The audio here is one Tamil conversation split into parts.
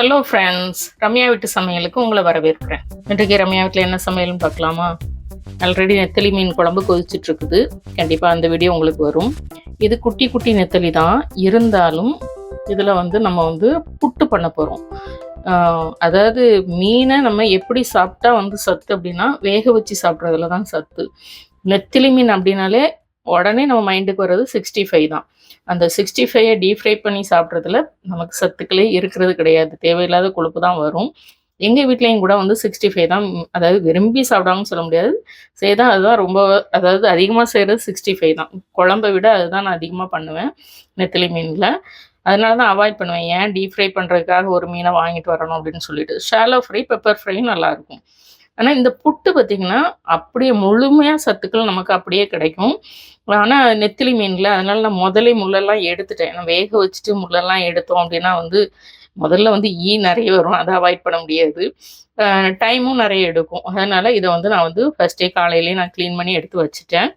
ஹலோ ஃப்ரெண்ட்ஸ் ரம்யா வீட்டு சமையலுக்கு உங்களை வரவேற்கிறேன். இன்றைக்கு ரம்யா வீட்டில் என்ன சமையல்னு பார்க்கலாமா? ஆல்ரெடி நெத்தலி மீன் குழம்பு கொதிச்சிட்டு இருக்குது கண்டிப்பாக அந்த வீடியோ உங்களுக்கு வரும். இது குட்டி குட்டி நெத்தலி தான். இருந்தாலும் இதில் வந்து நம்ம வந்து புட்டு பண்ண போகிறோம் அதாவது மீனை நம்ம எப்படி சாப்பிட்டா வந்து சத்து அப்படின்னா வேக வச்சு சாப்பிட்றதுல தான் சத்து. நெத்திலி மீன் அப்படின்னாலே உடனே நம்ம மைண்டுக்கு வர்றது சிக்ஸ்டி ஃபைவ் தான். அந்த சிக்ஸ்டி ஃபைவை டீப் ஃப்ரை பண்ணி சாப்பிட்றதுல நமக்கு சத்துக்களே இருக்கிறது கிடையாது. தேவையில்லாத கொழுப்பு தான் வரும். எங்கள் வீட்லேயும் கூட வந்து சிக்ஸ்டி ஃபைவ் தான் அதாவது விரும்பி சாப்பிடாங்கன்னு சொல்ல முடியாது. செய்தால் அதுதான் ரொம்ப அதாவது அதிகமாக செய்கிறது சிக்ஸ்டி ஃபைவ் தான். குழம்பை விட அதுதான் நான் அதிகமாக பண்ணுவேன் நெத்திலி மீனில். அதனால தான் அவாய்ட் பண்ணுவேன். ஏன் டீப் ஃப்ரை பண்ணுறதுக்காக ஒரு மீனை வாங்கிட்டு வரணும் அப்படின்னு சொல்லிட்டு. ஷாலோ ஃப்ரை பெப்பர் ஃப்ரையும் நல்லாயிருக்கும் ஆனால் இந்த புட்டு பார்த்திங்கன்னா அப்படியே முழுமையாக சத்துக்கள் நமக்கு அப்படியே கிடைக்கும். ஆனால் நெத்திலி மீனில் அதனால நான் முதலே முள்ளெல்லாம் எடுத்துட்டேன். நான் வேக வச்சுட்டு முள்ளெல்லாம் எடுத்தோம் அப்படின்னா வந்து முதல்ல வந்து ஈ நிறைய வரும். அதை அவாய்ட் பண்ண முடியாது. டைமும் நிறைய எடுக்கும். அதனால் இதை வந்து நான் வந்து ஃபஸ்ட்டே காலையிலேயே நான் க்ளீன் பண்ணி எடுத்து வச்சுட்டேன்.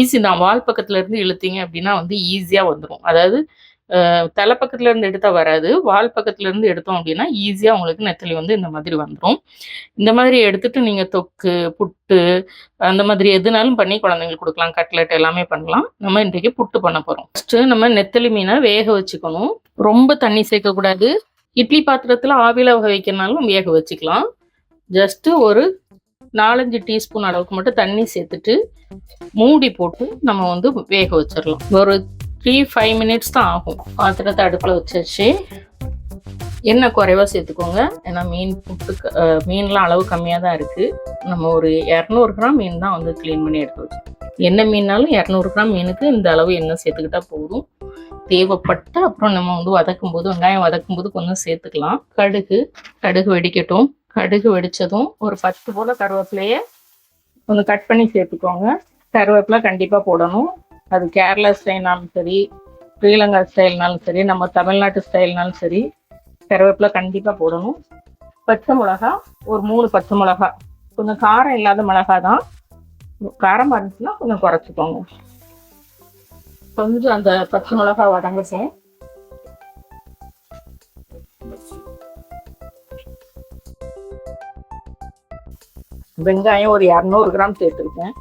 ஈஸி நான் வால் பக்கத்துலேருந்து இழுத்தீங்க அப்படின்னா வந்து ஈஸியாக வந்துடும் அதாவது தலை பக்கத்துலேருந்து எடுத்தால் வராது. வால் பக்கத்துல இருந்து எடுத்தோம் அப்படின்னா ஈஸியாக உங்களுக்கு நெத்தலி வந்து இந்த மாதிரி வந்துடும் இந்த மாதிரி எடுத்துட்டு நீங்கள் தொக்கு புட்டு அந்த மாதிரி எதுனாலும் பண்ணி குழந்தைங்களுக்கு கொடுக்கலாம். கட்லெட் எல்லாமே பண்ணலாம். நம்ம இன்றைக்கு புட்டு பண்ண போகிறோம் ஃபஸ்ட்டு நம்ம நெத்தலி மீனை வேக வச்சுக்கணும். ரொம்ப தண்ணி சேர்க்கக்கூடாது இட்லி பாத்திரத்தில் ஆவியில் வக வைக்கிறனாலும் வேக வச்சுக்கலாம். ஜஸ்ட்டு ஒரு நாலஞ்சு டீஸ்பூன் அளவுக்கு மட்டும் தண்ணி சேர்த்துட்டு மூடி போட்டு நம்ம வந்து வேக வச்சிடலாம் ஒரு த்ரீ ஃபைவ் மினிட்ஸ் தான் ஆகும். பாத்திரத்தை அடுப்பில் வச்சாச்சு. எண்ணெய் குறைவா சேர்த்துக்கோங்க. ஏன்னா மீன் புட்டு மீன்லாம் அளவு கம்மியாக தான் இருக்குது நம்ம ஒரு இரநூறு கிராம் மீன் தான் வந்து க்ளீன் பண்ணி எடுத்து வச்சோம் என்ன மீன்னாலும் இரநூறு கிராம் மீனுக்கு இந்த அளவு எண்ணெய் சேர்த்துக்கிட்டா போதும். தேவைப்பட்ட அப்புறம் நம்ம வந்து வதக்கும் போது வெங்காயம் வதக்கும் போது கொஞ்சம் சேர்த்துக்கலாம். கடுகு கடுகு வெடிக்கட்டும். கடுகு வெடித்ததும் ஒரு பத்து போல கருவேப்பிலையே கொஞ்சம் கட் பண்ணி சேர்த்துக்கோங்க. கருவேப்பிலை கண்டிப்பாக போடணும். அது கேரளா ஸ்டைல்னாலும் சரி ஸ்ரீலங்கா ஸ்டைல்னாலும் சரி நம்ம தமிழ்நாட்டு ஸ்டைல்னாலும் சரி கருவேப்பிலை கண்டிப்பாக போடணும். பச்சை மிளகா ஒரு மூணு பச்சை மிளகா. கொஞ்சம் காரம் இல்லாத மிளகா தான் காரமாக இருந்துச்சுன்னா கொஞ்சம் குறைச்சிக்கோங்க. கொஞ்சம் அந்த பச்சை மிளகா வதங்கட்டும் வெங்காயம் ஒரு இரநூறு கிராம் சேர்த்துருக்கேன்.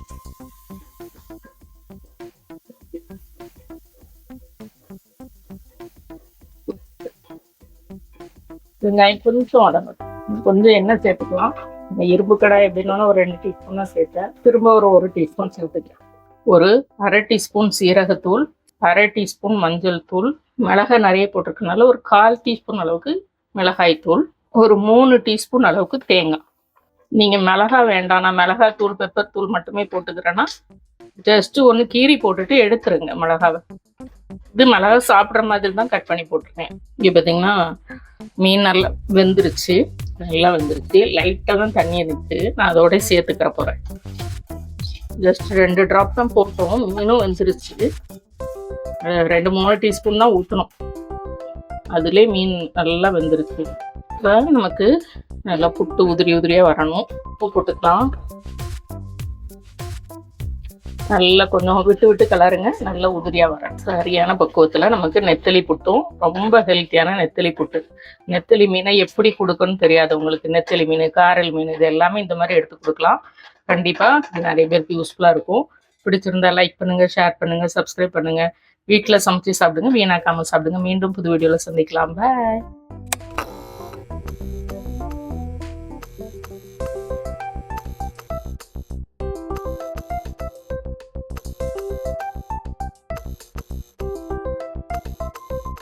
வெங்காயம் கொஞ்சம் வதங்கட்டும் கொஞ்சம் எண்ணெய் சேர்த்துக்கலாம். இந்த இரும்பு கடாய் எப்படின்னா ஒரு ரெண்டு டீஸ்பூன் தான் சேர்த்தேன் திரும்ப ஒரு ஒரு டீஸ்பூன் சேர்த்துக்கலாம். ஒரு அரை டீஸ்பூன் சீரகத்தூள் அரை டீஸ்பூன் மஞ்சள் தூள் மிளகாய் நிறைய போட்டிருக்கனால ஒரு கால் டீஸ்பூன் அளவுக்கு மிளகாய் தூள் ஒரு மூணு டீஸ்பூன் அளவுக்கு தேங்காய். நீங்கள் மிளகாய் வேண்டாம். நான் மிளகாய் தூள் பெப்பர் தூள் மட்டுமே போட்டுக்கிறேன்னா ஜஸ்ட்டு ஒன்று கீரி போட்டுட்டு எடுத்துருங்க மிளகாவை. இது மிளகா சாப்பிட்ற மாதிரி தான் கட் பண்ணி போட்டிருக்கேன். இங்கே பார்த்தீங்கன்னா மீன் நல்லா வெந்துருச்சு. நல்லா வெந்துருச்சு. லைட்டாக தான் தண்ணி இருக்கு நான் அதோட சேர்த்துக்கிற போகிறேன் ஜஸ்ட் ரெண்டு ட்ராப் தான் போட்டோம். மீனும் வெந்துருச்சு. ரெண்டு மூணு டீஸ்பூன் தான் ஊற்றணும் அதுலேயே மீன் நல்லா வெந்துருச்சு. இப்போ நமக்கு நல்லா புட்டு உதிரி உதிரியாக வரணும். உப்பு போட்டுக்கலாம். நல்லா கொஞ்சம் விட்டு விட்டு கலருங்க நல்லா உதிரியாக வர. சரியான பக்குவத்தில் நமக்கு நெத்தலி புட்டும் ரொம்ப ஹெல்த்தியான நெத்தலி புட்டு. நெத்தலி மீனை எப்படி கொடுக்கணும்னு தெரியாது உங்களுக்கு. நெத்தலி மீன் காரல் மீன் இது எல்லாமே இந்த மாதிரி எடுத்து கொடுக்கலாம். கண்டிப்பாக நிறைய பேருக்கு யூஸ்ஃபுல்லாக இருக்கும். பிடிச்சிருந்தா லைக் பண்ணுங்கள் ஷேர் பண்ணுங்கள் சப்ஸ்கிரைப் பண்ணுங்கள் வீட்டில் சமைச்சு சாப்பிடுங்க வீணாக்காமல் சாப்பிடுங்க. மீண்டும் புது வீடியோவில் சந்திக்கலாம். பாய்